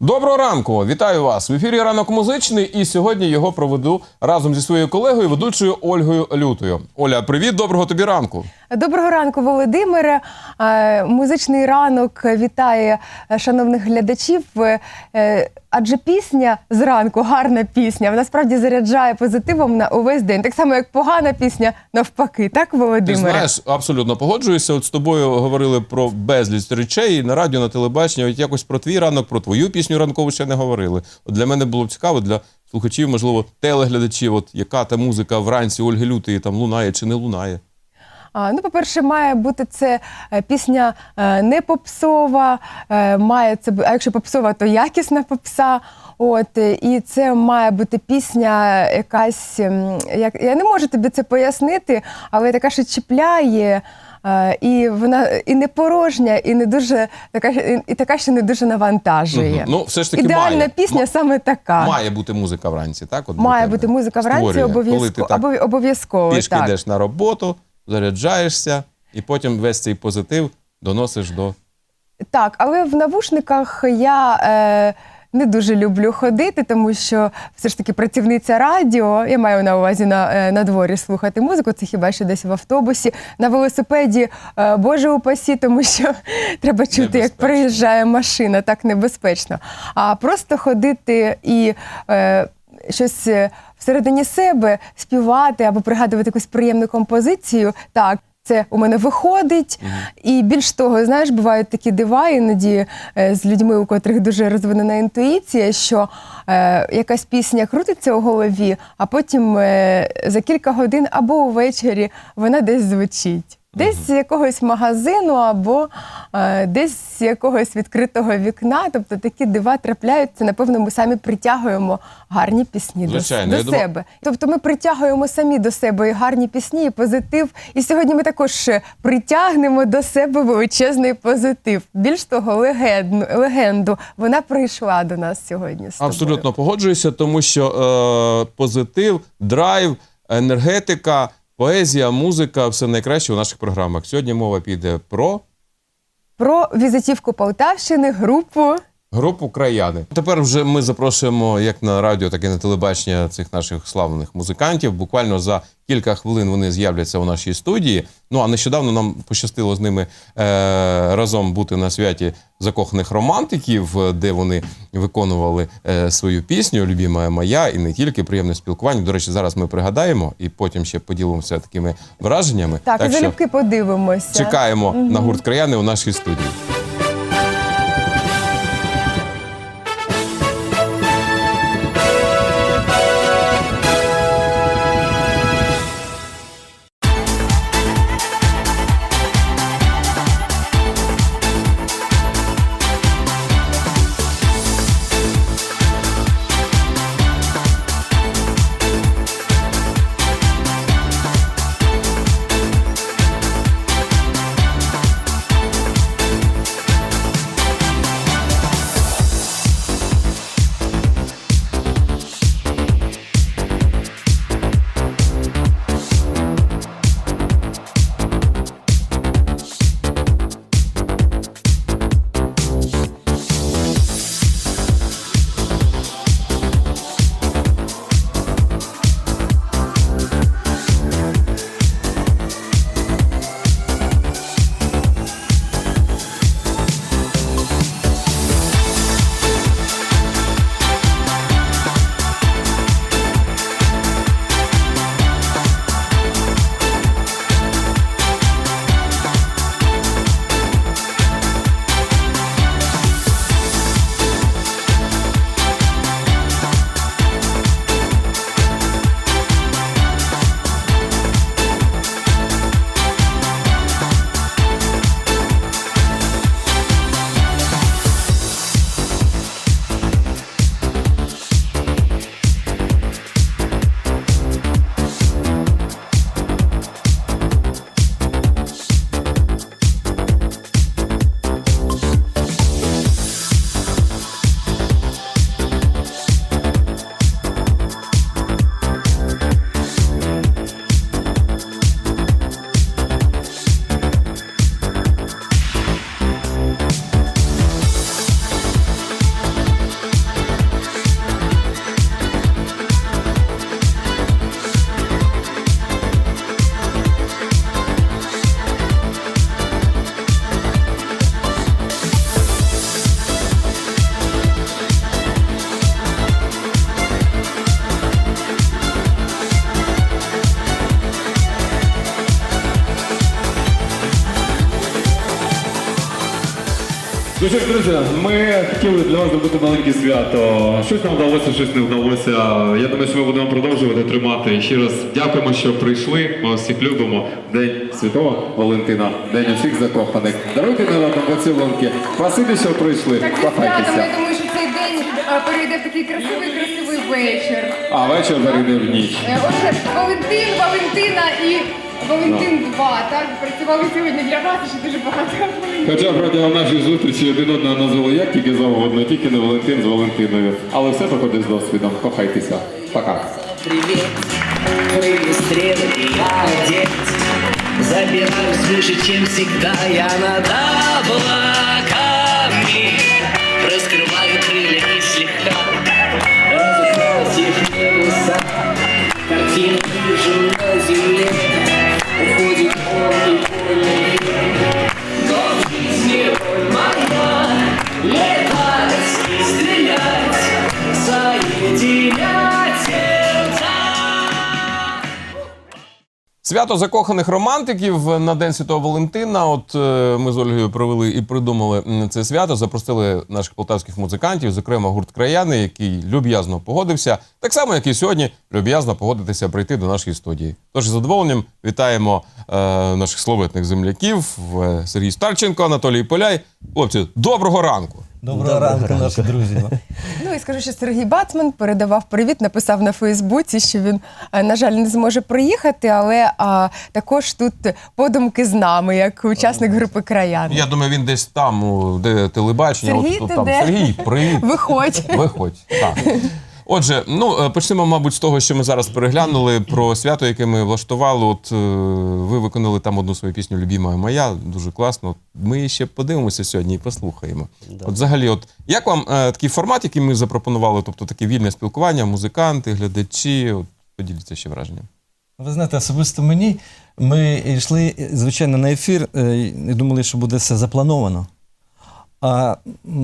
Доброго ранку! Вітаю вас! В ефірі ранок музичний, і сьогодні його проведу разом зі своєю колегою, ведучою Ольгою Лютою. Оля, привіт, доброго тобі ранку. Доброго ранку, Володимире. Е, Музичний ранок вітає е, шановних глядачів. Е, Адже пісня зранку, гарна пісня, вона справді заряджає позитивом на увесь день. Так само, як погана пісня, навпаки, так, Ти знаєш, абсолютно погоджуюся. От з тобою говорили про безліч речей на радіо, на телебаченні. От якось про твій ранок, про твою пісню ранкову ще не говорили. От для мене було б цікаво, для слухачів, можливо, телеглядачів, от яка та музика вранці Ольги Лютої там лунає чи не лунає. А, ну, по-перше, має бути це е, пісня е, не попсова, е, має це а якщо попсова, то якісна попса. От і це має бути пісня, якась як я не можу тобі це пояснити, але така, що чіпляє. Е, І вона і не порожня, і не дуже така, і, і така, що не дуже навантажує. Мгм. Ну, все ж таки Ідеальна має. пісня Ма- саме така. Має бути музика вранці, так? От Має бути музика вранці обов'язково. обов- обов'язково. пішки так. йдеш на роботу, заряджаєшся, і потім весь цей позитив доносиш до. Так, але в навушниках я е, не дуже люблю ходити, тому що все ж таки працівниця радіо. Я маю на увазі на, е, на дворі слухати музику. Це хіба що десь в автобусі, на велосипеді. Е, Боже упасі, тому що треба чути, як приїжджає машина, так небезпечно. А просто ходити і. Е, Щось е, всередині себе співати або пригадувати якусь приємну композицію. Так, це у мене виходить. І більш того, знаєш, бувають такі дива іноді е, з людьми, у котрих дуже розвинена інтуїція, що е, якась пісня крутиться у голові, а потім е, за кілька годин або увечері вона десь звучить. Десь з якогось магазину або е, десь з якогось відкритого вікна. Тобто такі дива трапляються. Напевно, ми самі притягуємо гарні пісні до, Звичайно, до я думаю- себе. Тобто ми притягуємо самі до себе і гарні пісні, і позитив. І сьогодні ми також притягнемо до себе величезний позитив. Більш того, легенду, легенду вона прийшла до нас сьогодні. З тобою. Абсолютно погоджуюся, тому що е, позитив, драйв, енергетика, поезія, музика все найкраще у наших програмах. Сьогодні мова піде про Про візитівку Полтавщини, групу. Групу краяни. Тепер вже ми запрошуємо як на радіо, так і на телебачення цих наших славних музикантів. Буквально за кілька хвилин вони з'являться у нашій студії. Ну а нещодавно нам пощастило з ними е, разом бути на святі закоханих романтиків, де вони виконували е, свою пісню Любімая моя і не тільки приємне спілкування. До речі, зараз ми пригадаємо і потім ще поділимося такими враженнями. Так, і залюбки подивимося. чекаємо на гурт краяни у нашій студії. Ну що ж, друзі, ми хотіли для вас зробити маленьке свято. Щось нам вдалося, щось не вдалося. Я думаю, що ми будемо продовжувати тримати. Ще раз дякуємо, що прийшли. Ми вас всіх любимо. День Святого Валентина, день усіх закоханих. Даруйте народом поцілунки. Спасибі, що прийшли. Так, Кохайтеся. я думаю, що цей день перейде в такий красивий, красивий вечір. А вечір перейде в ніч. Е, Отже, Валентин, Валентина і Валентин 2, так? Працювали сьогодні для вас і ще дуже багато. Хоча протягом нашої зустрічі один одного назвали як тільки завгодно, тільки не Валентин з Валентиною. Але все проходить з досвідом. Кохайтеся. Пока. Привет, крылья стрелы я одет Забираюсь выше, чем всегда я над облаками Раскрываю крылья и слегка Разукрасив небеса Картину вижу на земле Свято закоханих романтиків на День Святого Валентина. От е, ми з Ольгою провели і придумали це свято. Запросили наших полтавських музикантів, зокрема гурт Краяни, який люб'язно погодився, так само, як і сьогодні, люб'язно погодитися прийти до нашої студії. Тож з задоволенням вітаємо е, наших словетних земляків е, Сергій Старченко, Анатолій Поляй. Хлопці, доброго ранку! Доброго ранку, наші друзі. Ну і скажу, що Сергій Бацман передавав привіт, написав на Фейсбуці, що він, е, на жаль, не зможе приїхати, але а, також тут подумки з нами, як учасник групи краян. Я думаю, він десь там, у- де телебачення. Сергій, от, ти там. де? Сергій, привіт. Виходь. Виходь. Так. Отже, ну е, почнемо, мабуть, з того, що ми зараз переглянули про свято, яке ми влаштували. От е, ви виконали там одну свою пісню Любіма моя, дуже класно. Ми ще подивимося сьогодні і послухаємо. От взагалі, от як вам е, такий формат, який ми запропонували, тобто таке вільне спілкування, музиканти, глядачі? От поділіться ще враженням. Ви знаєте, особисто мені ми йшли, звичайно, на ефір е, і думали, що буде все заплановано. А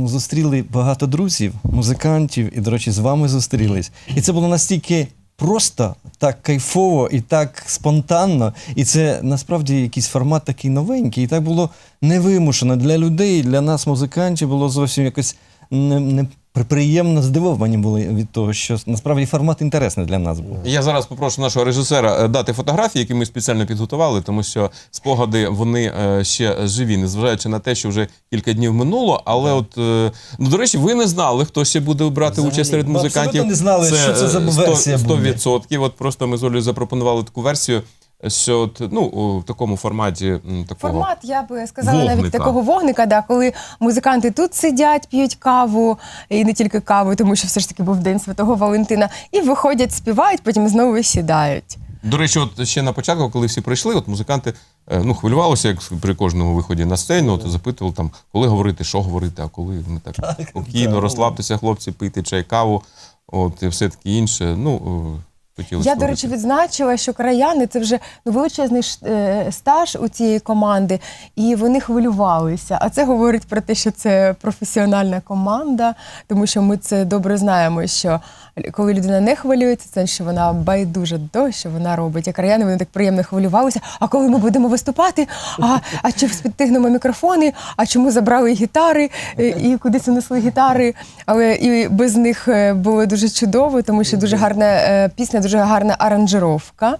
зустріли багато друзів, музикантів, і, до речі, з вами зустрілись. І це було настільки просто, так кайфово і так спонтанно. І це насправді якийсь формат такий новенький. І так було невимушено для людей, для нас, музикантів, було зовсім якось не, не при- приємно здивовані були від того, що насправді формат інтересний для нас був. Я зараз попрошу нашого режисера е, дати фотографії, які ми спеціально підготували, тому що спогади вони е, ще живі, незважаючи на те, що вже кілька днів минуло. Але от е, ну до речі, ви не знали, хто ще буде брати Взагалі, участь серед ми музикантів. абсолютно не знали, що це за е, версія 100%, буде. 100%. От просто ми з Олею запропонували таку версію, що от, ну в такому форматі такого Формат, я би сказала, навіть такого вогника, да, коли музиканти тут сидять, п'ють каву, і не тільки каву, тому що все ж таки був День Святого Валентина, і виходять, співають, потім знову сідають. До речі, от ще на початку, коли всі прийшли, от музиканти е, ну, хвилювалися, як при кожному виході на сцену, от, запитували там, коли говорити, що говорити, а коли ми так спокійно, розслабтеся, хлопці, пийте чай, каву, от, і все таке інше. Ну, е, хотілося Я, до речі, відзначила, що краяни це вже ну, величезний е, стаж у цієї команди, і вони хвилювалися. А це говорить про те, що це професіональна команда, тому що ми це добре знаємо, що коли людина не хвилюється, це що вона байдуже до що вона робить. А краяни вони так приємно хвилювалися. А коли ми будемо виступати, а, а чи встигнемо мікрофони, а чому забрали гітари і кудись унесли гітари? Але і без них е, було дуже чудово, тому що дуже гарна е, пісня, дуже гарна аранжировка,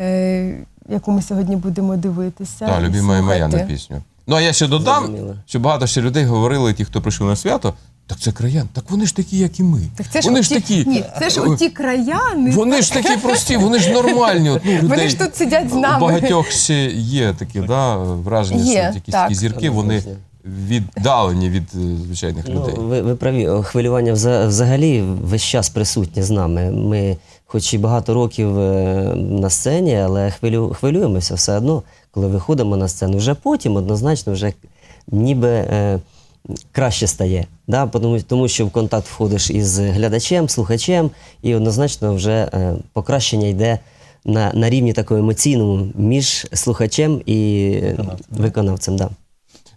е, яку ми сьогодні будемо дивитися. Так, і моя на пісню. Ну, а я ще додам, Зрозуміло. що багато ще людей говорили, ті, хто прийшов на свято, так це краян, так вони ж такі, як і ми. Так це ж вони оті, ж такі. Ні, це ж оті краяни. Вони ж такі прості, вони ж нормальні. От, ну, людей, Вони ж тут сидять з нами. У багатьох ще є такі да, враження, Є, що якісь так. такі зірки, вони віддалені від е, звичайних Ну, людей. ви, ви праві, хвилювання взагалі весь час присутнє з нами. Ми, хоч і багато років е, на сцені, але хвилю, хвилюємося все одно, коли виходимо на сцену. Вже потім однозначно вже ніби е, краще стає. Да? Тому, тому що в контакт входиш із глядачем, слухачем, і однозначно вже е, покращення йде. На, на рівні такому емоційному між слухачем і е, виконавцем. Да.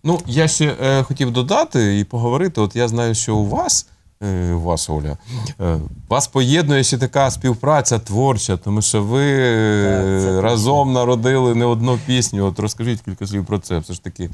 Ну, я ще е, хотів додати і поговорити. От я знаю, що у вас, е, у вас, Оля, е, вас поєднує ще така співпраця творча, тому що ви е, разом народили не одну пісню. От розкажіть кілька слів про це. Все ж таки.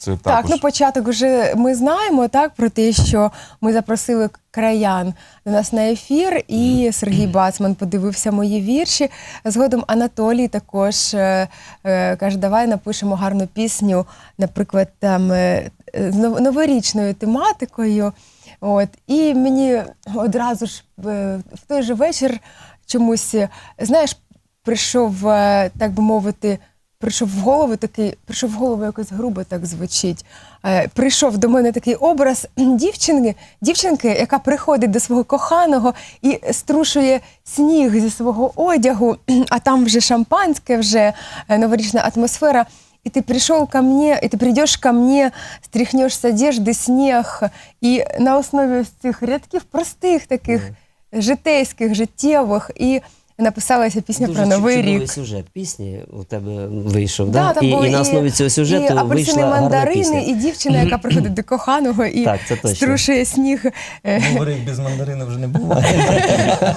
Це Так, також. ну початок вже ми знаємо так про те, що ми запросили краян до нас на ефір, і Сергій Бацман подивився мої вірші. Згодом Анатолій також е, е, каже: давай напишемо гарну пісню, наприклад, там е, з новорічною тематикою. От і мені одразу ж е, в той же вечір чомусь, знаєш, прийшов, е, так би мовити, прийшов в голову такий, прийшов в голову якось грубо так звучить. Е, Прийшов до мене такий образ дівчинки, дівчинки, яка приходить до свого коханого і струшує сніг зі свого одягу, а там вже шампанське, вже е, новорічна атмосфера. И ты пришел ко мне, и ты придешь ко мне, стряхнешь с одежды снег. І на основі цих рядків простих таких житейських, життєвих, і написалася пісня Дуже про новий чудовий рік. сюжет пісні у тебе вийшов. Да, Да, там і, були і на основі цього сюжету і апельсини вийшла гарна мандарини, пісня. і дівчина, яка приходить до коханого і Так, це точно. струшує сніг. Е, Говорив, без мандарину вже не буває.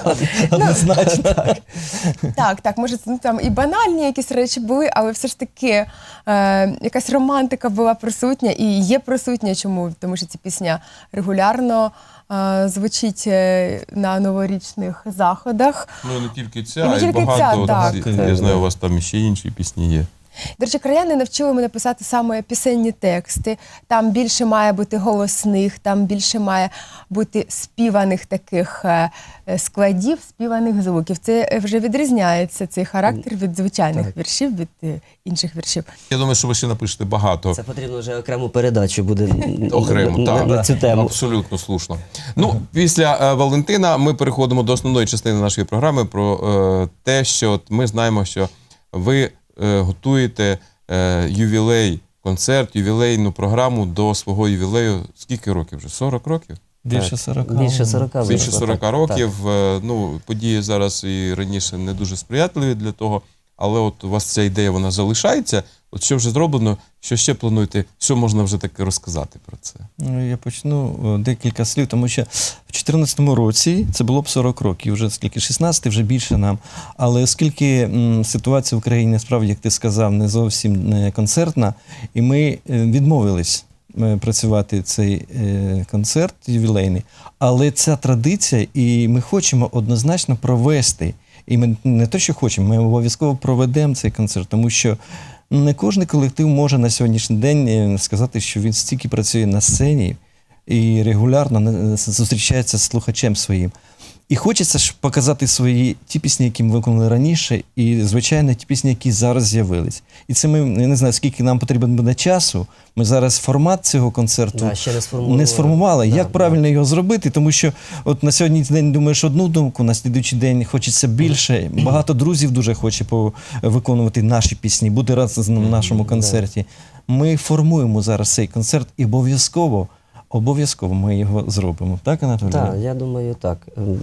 Однозначно так. Так, так, може, ну, там і банальні якісь речі були, але все ж таки е, якась романтика була присутня і є присутня. Чому? Тому що ця пісня регулярно звучить е, на новорічних заходах. Ну не тільки ця, не тільки а й багато. ця, так. Я знаю, у вас там ще інші пісні є. До речі, краяни навчили мене писати саме пісенні тексти. Там більше має бути голосних, там більше має бути співаних таких е, е, складів, співаних звуків. Це е, вже відрізняється цей характер від звичайних Так. віршів, від інших віршів. Я думаю, що ви ще напишете багато Це потрібно вже окрему передачу буде окремо. на, так, на цю тему. Абсолютно слушно. Ну, після е, Валентина ми переходимо до основної частини нашої програми про е, те, що от ми знаємо, що ви готуєте е, ювілей, концерт, ювілейну програму до свого ювілею. Скільки років вже? 40 років? Більше 40. Більше 40 Більше вийшло, 40 так, років. Так. Ну, події зараз і раніше не дуже сприятливі для того. Але от у вас ця ідея вона залишається. От що вже зроблено, що ще плануєте, що можна вже таки розказати про це? Ну, я почну е, декілька слів, тому що в 2014 році це було б 40 років, вже скільки 16, вже більше нам. Але оскільки ситуація в Україні справді, як ти сказав, не зовсім не концертна, і ми е, відмовились е, працювати цей концерт ювілейний. Але ця традиція, і ми хочемо однозначно провести. І ми не те, що хочемо, ми обов'язково проведемо цей концерт, тому що не кожен колектив може на сьогоднішній день е, сказати, що він стільки працює на сцені і регулярно е, зустрічається з слухачем своїм. І хочеться ж показати свої ті пісні, які ми виконали раніше, і, звичайно, ті пісні, які зараз з'явились. І це ми я не знаю, скільки нам потрібен буде часу. Ми зараз формат цього концерту Да, ще не не сформували. Да, Як да. правильно його зробити? Тому що от на сьогоднішній день думаєш одну думку, на слідуючий день хочеться більше. Багато друзів дуже хоче виконувати наші пісні, бути разом в нашому концерті. Ми формуємо зараз цей концерт і обов'язково, обов'язково ми його зробимо. Так, Анатолій? Так, я думаю, так. Ем,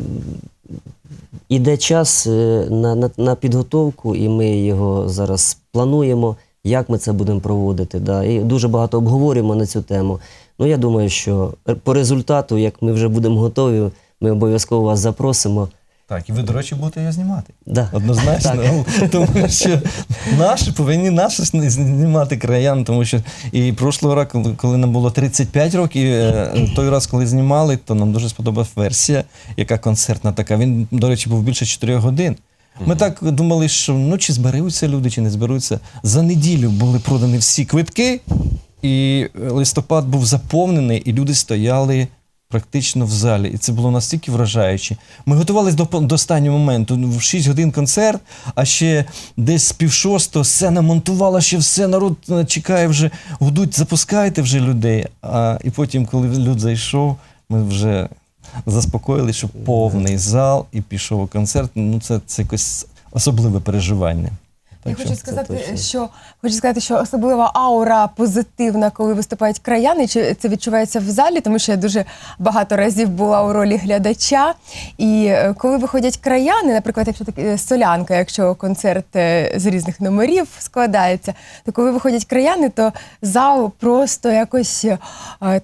Іде час е, на, на, на підготовку, і ми його зараз плануємо, як ми це будемо проводити. Да. І дуже багато обговорюємо на цю тему. Ну, я думаю, що по результату, як ми вже будемо готові, ми обов'язково вас запросимо. Так, і ви, до речі, будете його знімати. Да. Однозначно, Ну, тому що наші повинні наші знімати краян, тому що і прошлого року, коли- коли нам було 35 років, е, той раз, коли знімали, то нам дуже сподобалась версія, яка концертна така. Він, до речі, був більше 4 годин. Ми так думали, що ну чи зберуться люди, чи не зберуться. За неділю були продані всі квитки, і листопад був заповнений, і люди стояли практично в залі. І це було настільки вражаюче. Ми готувалися до, до останнього моменту. Ну, В 6 годин концерт, а ще десь з пів шостого сцена монтувала, ще все, народ е, чекає вже, гудуть, запускайте вже людей. А, і потім, коли люд зайшов, ми вже заспокоїли, що повний зал і пішов концерт. Ну, це, це якось особливе переживання. Я Так хочу що- сказати, точно. що хочу сказати, що особлива аура позитивна, коли виступають краяни. Чи це відчувається в залі, тому що я дуже багато разів була у ролі глядача. І е, коли виходять краяни, наприклад, якщо так е, солянка, якщо концерт е, з різних номерів складається, то коли виходять краяни, то зал просто якось е,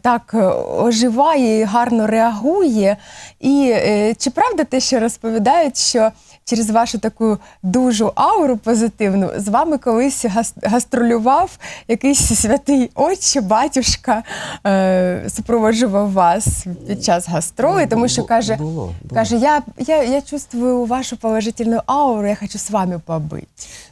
так е, оживає і гарно реагує. І е, чи правда те, що розповідають, що через вашу таку дужу ауру позитивну з вами колись гас- гастролював якийсь святий отче, батюшка, е, супроводжував вас під час гастролей, тому що каже, було, було. каже, я, я, я чувствую вашу положительну ауру, я хочу з вами побити.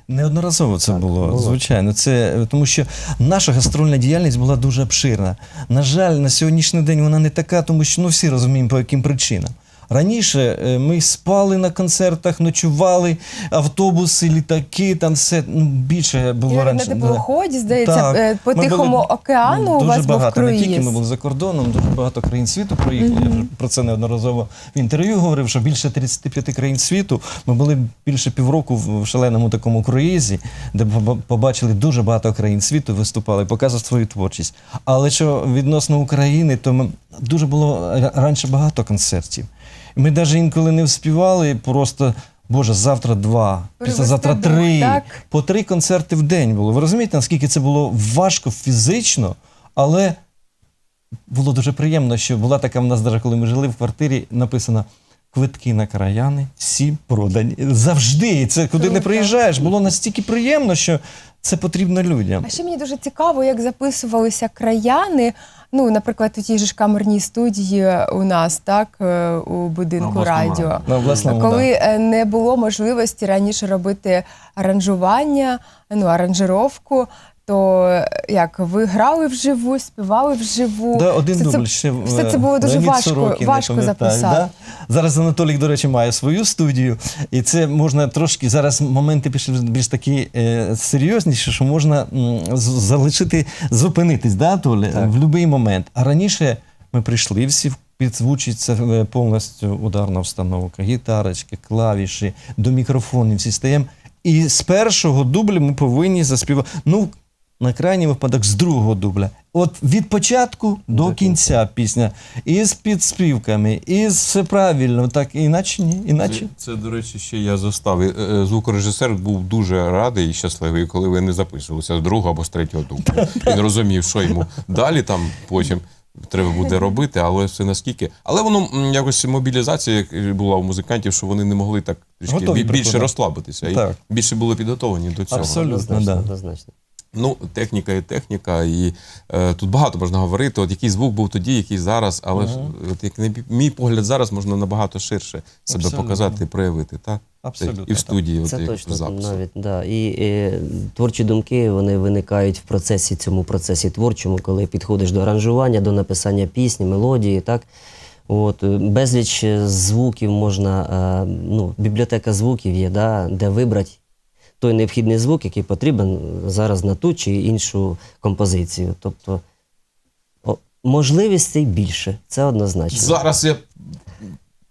Неодноразово це Так, було, було. звичайно. Це тому, що наша гастрольна діяльність була дуже обширна. На жаль, на сьогоднішній день вона не така, тому що ну всі розуміємо по яким причинам. Раніше е, ми спали на концертах, ночували, автобуси, літаки, там все ну, більше було І на раніше. теплоході, здається, Так. е, по Ми Тихому були океану у вас був багато, Не тільки ми були за кордоном, дуже багато країн світу проїхали. Я вже про це неодноразово в інтерв'ю говорив, що більше 35 країн світу. Ми були більше півроку в в шаленому такому круїзі, де побачили дуже багато країн світу, виступали, показували свою творчість. Але що відносно України, то ми, дуже було раніше багато концертів. Ми навіть інколи не вспівали, просто. Боже, завтра два, післязавтра три. так? По три концерти в день було. Ви розумієте, наскільки це було важко фізично, але було дуже приємно, що була така в нас, навіть коли ми жили в квартирі, написано. Квитки на краяни всі продані. Завжди. І Це куди не приїжджаєш. Було настільки приємно, що це потрібно людям. А ще мені дуже цікаво, як записувалися краяни. Ну, наприклад, у тій же ж камерній студії у нас, так, е, у будинку На радіо. На обласному, Коли е, не було можливості раніше робити аранжування, ну, аранжировку, то е, як ви грали вживу, співали вживу. Да, один все дубль це, ще все е, це було дуже Леонід важко, Сорокін, важко записати. Да? Зараз Анатолій, до речі, має свою студію, і це можна трошки зараз моменти пішли більш такі е, серйозніші, що можна м, з- залишити, зупинитись, да, Толі, в будь-який момент. А раніше ми прийшли всі. в Підзвучиться е, повністю ударна установка, гітарочки, клавіші, до мікрофонів всі стаємо. І з першого дубля ми повинні заспівати. Ну, на крайній випадок з другого дубля. От від початку до кінця пісня. І з підспівками, і з все правильно, так іначе ні, іначе. Це, це, до речі, ще я застав. Е, Звукорежисер був дуже радий і щасливий, коли ви не записувалися з другого або з третього дубля. Він розумів, що йому далі там потім треба буде робити, але це наскільки. Але воно м, якось мобілізація була у музикантів, що вони не могли так трішки Готові більше приходити. розслабитися і Так. більше були підготовлені до цього. Абсолютно. Однозначно, да. однозначно. Ну, техніка і техніка, і е, тут багато можна говорити. От який звук був тоді, який зараз, але ж, от як на мій погляд, зараз можна набагато ширше себе Абсолютно. показати і проявити, так? Абсолютно, І в студії, от, Це як точно запису. навіть да. І, е, творчі думки вони виникають в процесі цьому процесі творчому, коли підходиш до аранжування, до написання пісні, мелодії. Так от безліч е, звуків можна. е, ну, бібліотека звуків є, да, де вибрати той необхідний звук, який потрібен зараз на ту чи іншу композицію. Тобто можливостей більше, це однозначно. Зараз я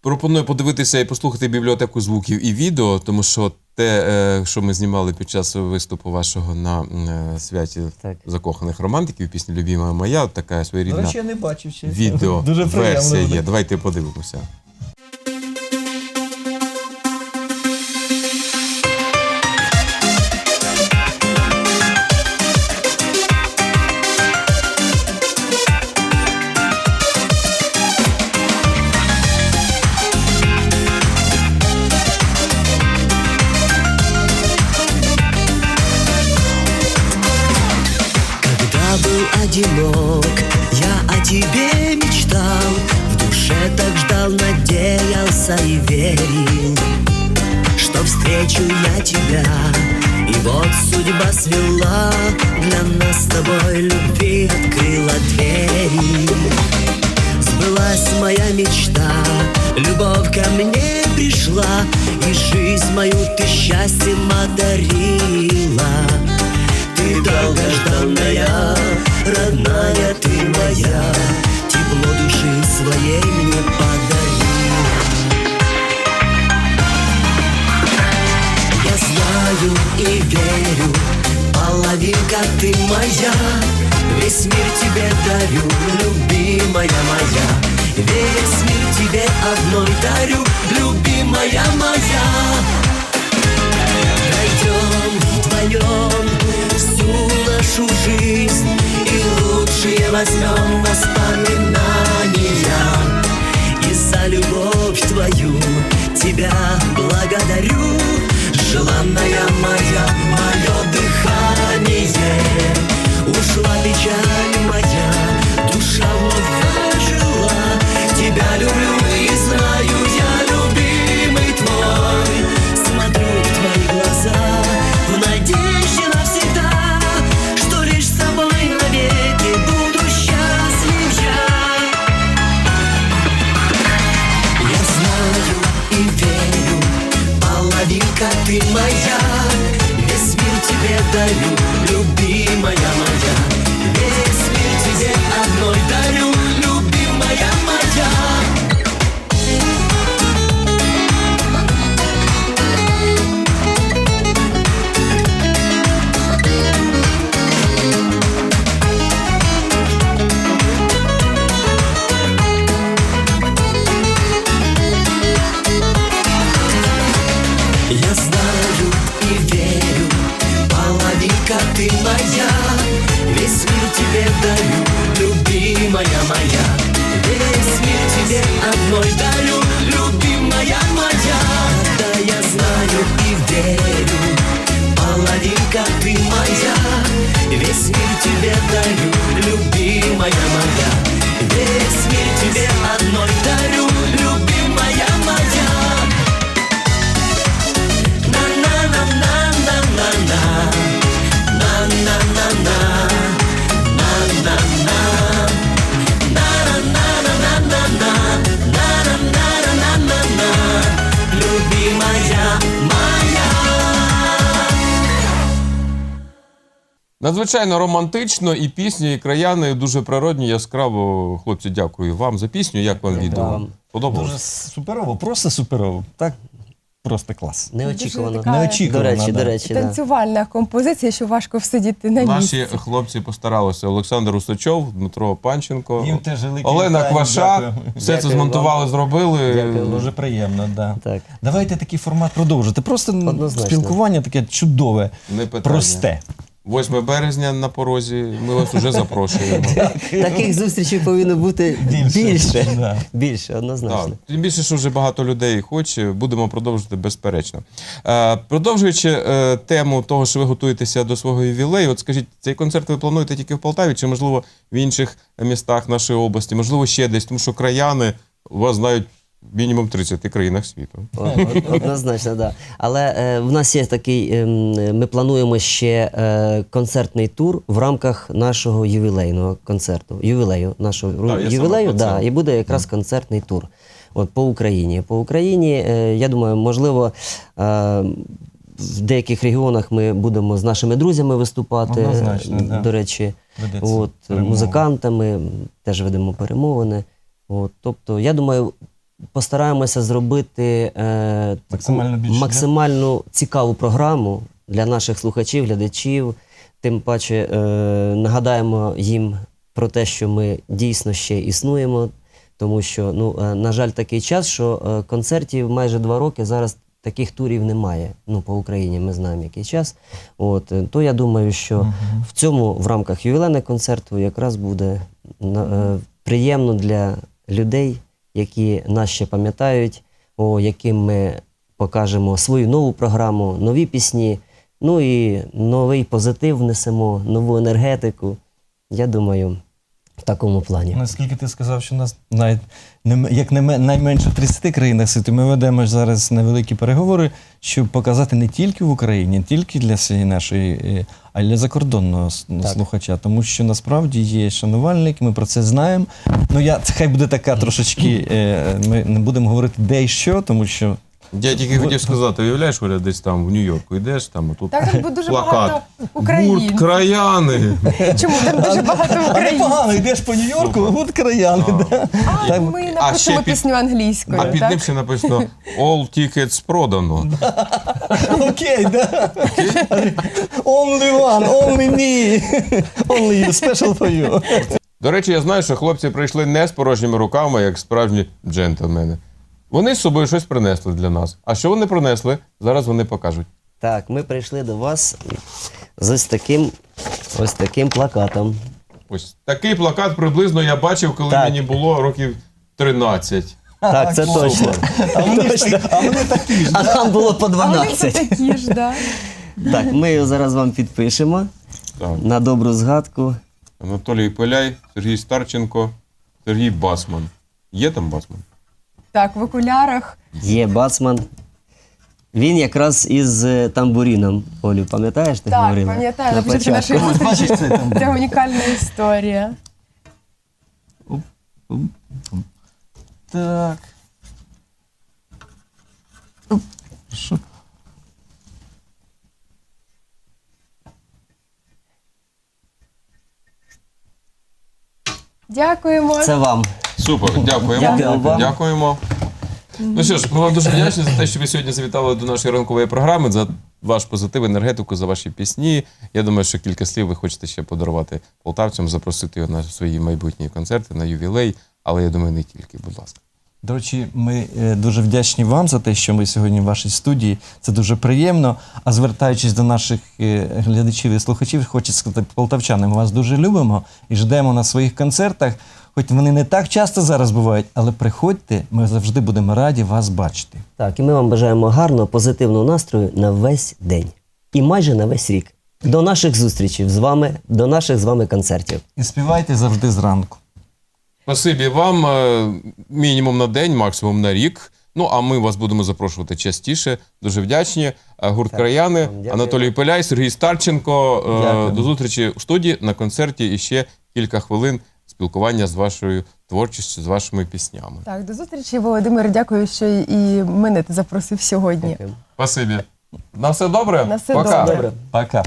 пропоную подивитися і послухати бібліотеку звуків і відео, тому що те, е, що ми знімали під час виступу вашого на е, святі Так. закоханих романтиків, пісні Любіма моя, така До своєрідна речі, я не бачив ще. відео Дуже приємно. версія є. Давайте подивимося. Верил Что встречу я тебя. И вот судьба свела Для нас с тобой любви открыла двери. Сбылась моя мечта Любовь ко мне пришла И жизнь мою ты счастьем одарила. Ты долгожданная, родная ты моя, Тепло души своей мне знаю и верю, половинка ты моя, Весь мир тебе дарю, любимая моя, Весь мир тебе одной дарю, любимая моя. Найдем вдвоем всю нашу жизнь И лучшие возьмем воспоминания. И за любовь твою тебя благодарю Желанная моя, мое дыхание. Ушла печаль моя, тебе Надзвичайно романтично, і пісні, і краяни дуже природні, яскраво. Хлопці, дякую вам за пісню. Як вам відео? вам. Дуже суперово, просто суперово. Так, просто клас. Неочікувано. Дуже така- Неочікувано. До речі, да. до речі, да. Танцювальна композиція, що важко всидіти на місці. Наші хлопці постаралися. Олександр Усачов, Дмитро Панченко, Їм теж велике Олена вітання, Кваша. дякую. Все це Дякую змонтували, вам. зробили. Дякую. Дуже приємно, да. Так. Давайте такий формат продовжити. Просто Однозначно. спілкування таке чудове, Не питання. просте. 8 березня на порозі. Ми вас вже запрошуємо. Таких зустрічей повинно бути Більше, більше. Більше, однозначно. Так, тим більше, що вже багато людей хоче, будемо продовжувати безперечно. Е, продовжуючи е, тему того, що ви готуєтеся до свого ювілею, от скажіть, цей концерт ви плануєте тільки в Полтаві, чи можливо в інших містах нашої області, можливо, ще десь, тому що краяни вас знають мінімум в 30 країнах світу. О, Однозначно, так. Да. Але е, в нас є такий, ем, ми плануємо ще е, концертний тур в рамках нашого ювілейного концерту. Ювілею нашого саме ювілею, да, і буде якраз концертний тур. От по Україні. По Україні, е, я думаю, можливо. Е, в деяких регіонах ми будемо з нашими друзями виступати. Однозначно, е, да. До речі, Ведеться от, музикантами теж ведемо перемовини. От, тобто, я думаю, постараємося зробити е, Максимально більше, максимально цікаву програму для наших слухачів, глядачів. Тим паче е, нагадаємо їм про те, що ми дійсно ще існуємо, тому що, ну, е, на жаль, такий час, що е, концертів майже два роки зараз таких турів немає. Ну, по Україні ми знаємо, який час. От, е, то я думаю, що в цьому в рамках ювілейного концерту якраз буде на- е, приємно для людей, які нас ще пам'ятають, о, яким ми покажемо свою нову програму, нові пісні, ну і новий позитив внесемо, нову енергетику. Я думаю, в такому плані. Наскільки ти сказав, що нас навіть не як не ме- найменше в 30 країнах світу, ми ведемо зараз невеликі переговори, щоб показати не тільки в Україні, не тільки для всієї нашої, е, а й для закордонного Так. слухача. Тому що насправді є шанувальники, ми про це знаємо. Ну я це хай буде така трошечки. е, Ми не будемо говорити де і що, тому що Я тільки хотів сказати, уявляєш, Оля, десь там в Нью-Йорку йдеш, там а тут Так, там буде дуже плакат. багато українців. Гурт краяни. Чому там дуже багато а українців? непогано, йдеш по Нью-Йорку, от краяни. Да. А Так, ми а напишемо під- пісню англійською. А під так? ним ще написано All tickets продано. Окей, да. Only one, only me. Only you, special for you. До речі, я знаю, що хлопці прийшли не з порожніми руками, як справжні джентльмени. Вони з собою щось принесли для нас. А що вони принесли? Зараз вони покажуть. Так, ми прийшли до вас з ось таким, ось таким плакатом. Ось такий плакат приблизно я бачив, коли Так. мені було років 13. Так, це точно. А вони, ж так- а вони такі ж. А нам було по А вони 12. такі ж, да. Так, ми його зараз вам підпишемо Так. на добру згадку. Анатолій Пиляй, Сергій Старченко, Сергій Басман. Є там Басман? Так, в окулярах. Є бацман. Він якраз із е, тамбуріном. Олю, пам'ятаєш, ти Так, говорила? пам'ятаю, На початку нашої бачиш, це там. Це унікальна історія. Так. Оп, Що? Дякуємо. Це вам. Супер, дякуємо. Дякую вам. Дякуємо. Ну що ж, ми вам дуже вдячні за те, що ви сьогодні завітали до нашої ранкової програми, за ваш позитив, енергетику, за ваші пісні. Я думаю, що кілька слів ви хочете ще подарувати полтавцям, запросити його на свої майбутні концерти, на ювілей, але я думаю, не тільки, будь ласка. До речі, ми е, дуже вдячні вам за те, що ми сьогодні в вашій студії. Це дуже приємно. А звертаючись до наших е, глядачів і слухачів, хочу сказати, полтавчани, ми вас дуже любимо і ждемо на своїх концертах. Хоч вони не так часто зараз бувають, але приходьте, ми завжди будемо раді вас бачити. Так, і ми вам бажаємо гарного, позитивного настрою на весь день. І майже на весь рік. До наших зустрічей з вами, до наших з вами концертів. І співайте завжди зранку. Спасибі вам. е, Мінімум на день, максимум на рік. Ну, а ми вас будемо запрошувати частіше. Дуже вдячні. Е, Гурт краяни. Анатолій Пеляй, Сергій Старченко. Е, Дякую. До зустрічі в студії на концерті і ще кілька хвилин спілкування з вашою творчістю, з вашими піснями. Так, до зустрічі, Володимир. Дякую, що і мене ти запросив сьогодні. Дякую. Спасибі. На все добре? На все Пока. добре. Пока.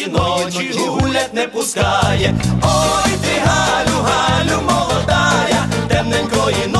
Темненької ночі гулять не пускає. Ой ти Галю, Галю молодая, темненької ночі.